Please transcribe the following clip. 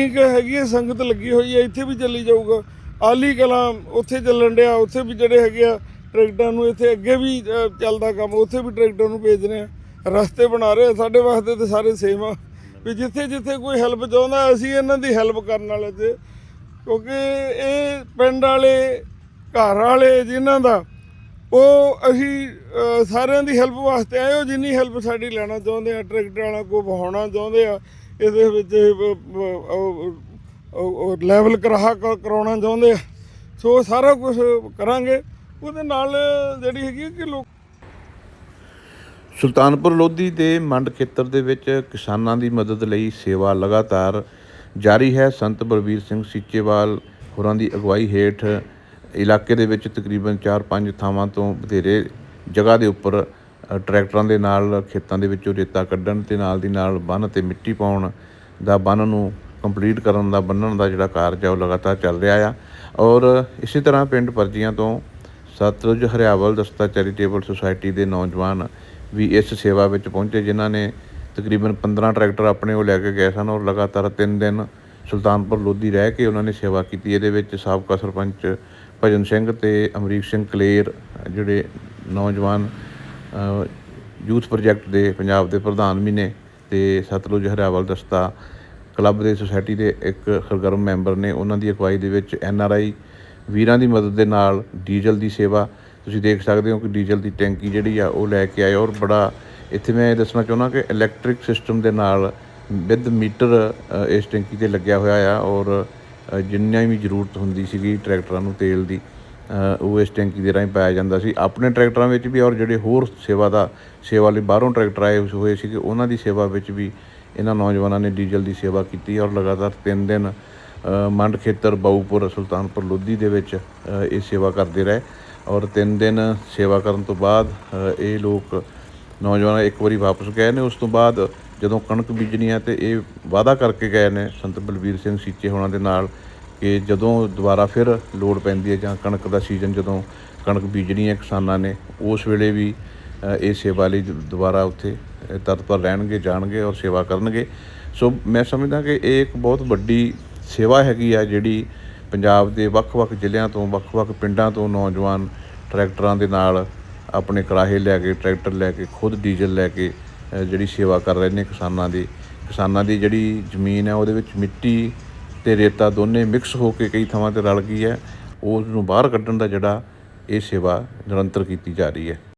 ਠੀਕ ਹੈਗੀ ਹੈ, ਸੰਗਤ ਲੱਗੀ ਹੋਈ ਹੈ, ਇੱਥੇ ਵੀ ਚੱਲੀ ਜਾਊਗਾ। ਆਲੀ ਕਲਾਂ ਉੱਥੇ ਚੱਲਣ ਡਿਆ, ਉੱਥੇ ਵੀ ਜਿਹੜੇ ਹੈਗੇ ਆ ਟਰੈਕਟਰਾਂ ਨੂੰ ਇੱਥੇ ਅੱਗੇ ਵੀ ਚੱਲਦਾ ਕੰਮ, ਉੱਥੇ ਵੀ ਟਰੈਕਟਰ ਨੂੰ ਭੇਜ ਰਹੇ ਆ। ਰਸਤੇ ਬਣਾ ਰਹੇ ਆ, ਸਾਡੇ ਵਾਸਤੇ ਤੇ ਸਾਰੇ ਸੇਮ ਆ। ਵੀ ਜਿੱਥੇ ਜਿੱਥੇ ਕੋਈ ਹੈਲਪ ਚਾਹੁੰਦਾ, ਅਸੀਂ ਇਹਨਾਂ ਦੀ ਹੈਲਪ ਕਰਨ ਵਾਲੇ ਤੇ। ਕਿਉਂਕਿ ਇਹ ਪਿੰਡ ਵਾਲੇ, ਘਰ ਵਾਲੇ ਜਿਨ੍ਹਾਂ ਦਾ, ਉਹ ਅਸੀਂ ਸਾਰਿਆਂ ਦੀ ਹੈਲਪ ਵਾਸਤੇ ਆਏ ਹੋ, ਜਿੰਨੀ ਹੈਲਪ ਸਾਡੀ ਲੈਣਾ ਚਾਹੁੰਦੇ ਆ, ਟਰੈਕਟਰ ਵਾਲਾ ਕੋ ਵਹਾਉਣਾ ਚਾਹੁੰਦੇ ਆ। ਇਹਦੇ ਵਿੱਚ ਲੈਵਲ ਕਰਾ ਕਰਾਉਣਾ ਚਾਹੁੰਦੇ ਆ। ਸੋ ਸਾਰਾ ਕੁਝ ਕਰਾਂਗੇ। ਉਹਦੇ ਨਾਲ ਜਿਹੜੀ ਹੈਗੀ ਕਿ ਲੋਕ ਸੁਲਤਾਨਪੁਰ ਲੋਧੀ ਦੇ ਮੰਡ ਖੇਤਰ ਦੇ ਵਿੱਚ ਕਿਸਾਨਾਂ ਦੀ ਮਦਦ ਲਈ ਸੇਵਾ ਲਗਾਤਾਰ ਜਾਰੀ ਹੈ। ਸੰਤ ਬਲਬੀਰ ਸਿੰਘ ਸੀਚੇਵਾਲ ਹੋਰਾਂ ਦੀ ਅਗਵਾਈ ਹੇਠ ਇਲਾਕੇ ਦੇ ਵਿੱਚ ਤਕਰੀਬਨ 4-5 ਥਾਵਾਂ ਤੋਂ ਬਥੇਰੇ ਜਗ੍ਹਾ ਦੇ ਉੱਪਰ ਟਰੈਕਟਰਾਂ ਦੇ ਨਾਲ, ਖੇਤਾਂ ਦੇ ਵਿੱਚੋਂ ਰੇਤਾ ਕੱਢਣ ਅਤੇ ਨਾਲ ਦੀ ਨਾਲ ਬੰਨ ਤੇ ਮਿੱਟੀ ਪਾਉਣ ਦਾ, ਬੰਨ ਨੂੰ ਕੰਪਲੀਟ ਕਰਨ ਦਾ, ਬੰਨਣ ਦਾ ਜਿਹੜਾ ਕਾਰਜ ਆ, ਉਹ ਲਗਾਤਾਰ ਚੱਲ ਰਿਹਾ ਆ। ਔਰ ਇਸੇ ਤਰ੍ਹਾਂ ਪਿੰਡ ਪਰਜੀਆਂ ਤੋਂ ਸਤਲੁਜ ਹਰਿਆਵਲ ਦਸਤਾ ਚੈਰੀਟੇਬਲ ਸੁਸਾਇਟੀ ਦੇ ਨੌਜਵਾਨ ਵੀ ਇਸ ਸੇਵਾ ਵਿੱਚ ਪਹੁੰਚੇ, ਜਿਨ੍ਹਾਂ ਨੇ ਤਕਰੀਬਨ 15 ਟਰੈਕਟਰ ਆਪਣੇ ਉਹ ਲੈ ਕੇ ਗਏ ਸਨ ਔਰ ਲਗਾਤਾਰ 3 ਦਿਨ ਸੁਲਤਾਨਪੁਰ ਲੋਧੀ ਰਹਿ ਕੇ ਉਹਨਾਂ ਨੇ ਸੇਵਾ ਕੀਤੀ। ਇਹਦੇ ਵਿੱਚ ਸਾਬਕਾ ਸਰਪੰਚ ਭਜਨ ਸਿੰਘ ਤੇ ਅਮਰੀਕ ਸਿੰਘ ਕਲੇਰ, ਜਿਹੜੇ ਨੌਜਵਾਨ ਯੂਥ ਪ੍ਰੋਜੈਕਟ ਦੇ ਪੰਜਾਬ ਦੇ ਪ੍ਰਧਾਨ ਵੀ ਨੇ ਅਤੇ ਸਤਲੁਜ ਹਰਿਆਵਲ ਦਸਤਾ ਕਲੱਬ ਦੇ ਸੁਸਾਇਟੀ ਦੇ ਇੱਕ ਸਰਗਰਮ ਮੈਂਬਰ ਨੇ। ਉਹਨਾਂ ਦੀ ਅਗਵਾਈ ਦੇ ਵਿੱਚ ਐਨ ਆਰ ਆਈ ਵੀਰਾਂ ਦੀ ਮਦਦ ਦੇ ਨਾਲ ਡੀਜ਼ਲ ਦੀ ਸੇਵਾ, ਤੁਸੀਂ ਦੇਖ ਸਕਦੇ ਹੋ ਕਿ ਡੀਜ਼ਲ ਦੀ ਟੈਂਕੀ ਜਿਹੜੀ ਆ ਉਹ ਲੈ ਕੇ ਆਏ ਔਰ ਬੜਾ, ਇੱਥੇ ਮੈਂ ਇਹ ਦੱਸਣਾ ਚਾਹੁੰਦਾ ਕਿ ਇਲੈਕਟ੍ਰਿਕ ਸਿਸਟਮ ਦੇ ਨਾਲ ਵਿਦ ਮੀਟਰ ਇਸ ਟੈਂਕੀ ਤੇ ਲੱਗਿਆ ਹੋਇਆ ਆ ਔਰ ਜਿੰਨੀ ਵੀ ਜ਼ਰੂਰਤ ਹੁੰਦੀ ਸੀਗੀ ਟਰੈਕਟਰਾਂ ਨੂੰ ਤੇਲ ਦੀ। ਉਹ ਇਸ ਟੈਂਕੀ ਦੇ ਰਾਹੀਂ ਪਾਇਆ ਜਾਂਦਾ ਸੀ। ਆਪਣੇ ਟਰੈਕਟਰਾਂ ਵਿੱਚ ਵੀ ਔਰ ਜਿਹੜੇ ਹੋਰ ਸੇਵਾ ਦਾ, ਸੇਵਾ ਲਈ ਬਾਹਰੋਂ ਟਰੈਕਟਰ ਆਏ ਹੋਏ ਸੀਗੇ, ਉਹਨਾਂ ਦੀ ਸੇਵਾ ਵਿੱਚ ਵੀ ਇਹਨਾਂ ਨੌਜਵਾਨਾਂ ਨੇ ਡੀਜ਼ਲ ਦੀ ਸੇਵਾ ਕੀਤੀ ਔਰ ਲਗਾਤਾਰ 3 ਦਿਨ ਮੰਡ ਖੇਤਰ, ਬਾਊਪੁਰ, ਸੁਲਤਾਨਪੁਰ, ਲੋਧੀ ਦੇ ਵਿੱਚ ਇਹ ਸੇਵਾ ਕਰਦੇ ਰਹੇ ਔਰ 3 ਦਿਨ ਸੇਵਾ ਕਰਨ ਤੋਂ ਬਾਅਦ ਇਹ ਲੋਕ ਨੌਜਵਾਨ ਇੱਕ ਵਾਰੀ ਵਾਪਸ ਗਏ ਨੇ। ਉਸ ਤੋਂ ਬਾਅਦ ਜਦੋਂ ਕਣਕ ਬੀਜਣੀ ਹੈ ਤੇ ਇਹ ਵਾਅਦਾ ਕਰਕੇ ਗਏ ਨੇ। ਸੰਤ ਬਲਬੀਰ ਸਿੰਘ ਸੀਚੇ ਹੋਣਾ ਦੇ ਨਾਲ ਕਿ ਜਦੋਂ ਦੁਬਾਰਾ ਫਿਰ ਲੋੜ ਪੈਂਦੀ ਹੈ ਜਾਂ ਕਣਕ ਦਾ ਸੀਜ਼ਨ ਜਦੋਂ ਕਣਕ ਬੀਜਣੀ ਹੈ ਕਿਸਾਨਾਂ ਨੇ ਉਸ ਵੇਲੇ ਵੀ ਇਹ ਸੇਵਾ ਲਈ ਦੁਬਾਰਾ ਉੱਥੇ ਅ, ਤਤਪਰ ਰਹਿਣਗੇ ਜਾਣਗੇ ਔਰ ਸੇਵਾ ਕਰਨਗੇ। ਸੋ ਮੈਂ ਸਮਝਦਾ ਕਿ ਇਹ ਇੱਕ ਬਹੁਤ ਵੱਡੀ ਸੇਵਾ ਹੈਗੀ ਆ ਜਿਹੜੀ ਪੰਜਾਬ ਦੇ ਵੱਖ-ਵੱਖ ਜ਼ਿਲ੍ਹਿਆਂ ਤੋਂ ਵੱਖ-ਵੱਖ ਪਿੰਡਾਂ ਤੋਂ ਨੌਜਵਾਨ ਟਰੈਕਟਰਾਂ ਦੇ ਨਾਲ ਆਪਣੇ ਕਰਾਹੇ ਲੈ ਕੇ ਟਰੈਕਟਰ ਲੈ ਕੇ ਖੁਦ ਡੀਜ਼ਲ ਲੈ ਕੇ ਜਿਹੜੀ ਸੇਵਾ ਕਰ ਰਹੇ ਨੇ ਕਿਸਾਨਾਂ ਦੀ। ਕਿਸਾਨਾਂ ਦੀ ਜਿਹੜੀ ਜ਼ਮੀਨ ਹੈ ਉਹਦੇ ਵਿੱਚ ਮਿੱਟੀ ਤੇ ਰੇਤਾ ਦੋਨੇ ਮਿਕਸ ਹੋ ਕੇ ਕਈ ਥਾਵਾਂ ਤੇ ਰਲ ਗਈ ਹੈ ਉਸ ਨੂੰ ਬਾਹਰ ਕੱਢਣ ਦਾ ਜਿਹੜਾ ਇਹ ਸੇਵਾ ਨਿਰੰਤਰ ਕੀਤੀ ਜਾ ਰਹੀ ਹੈ।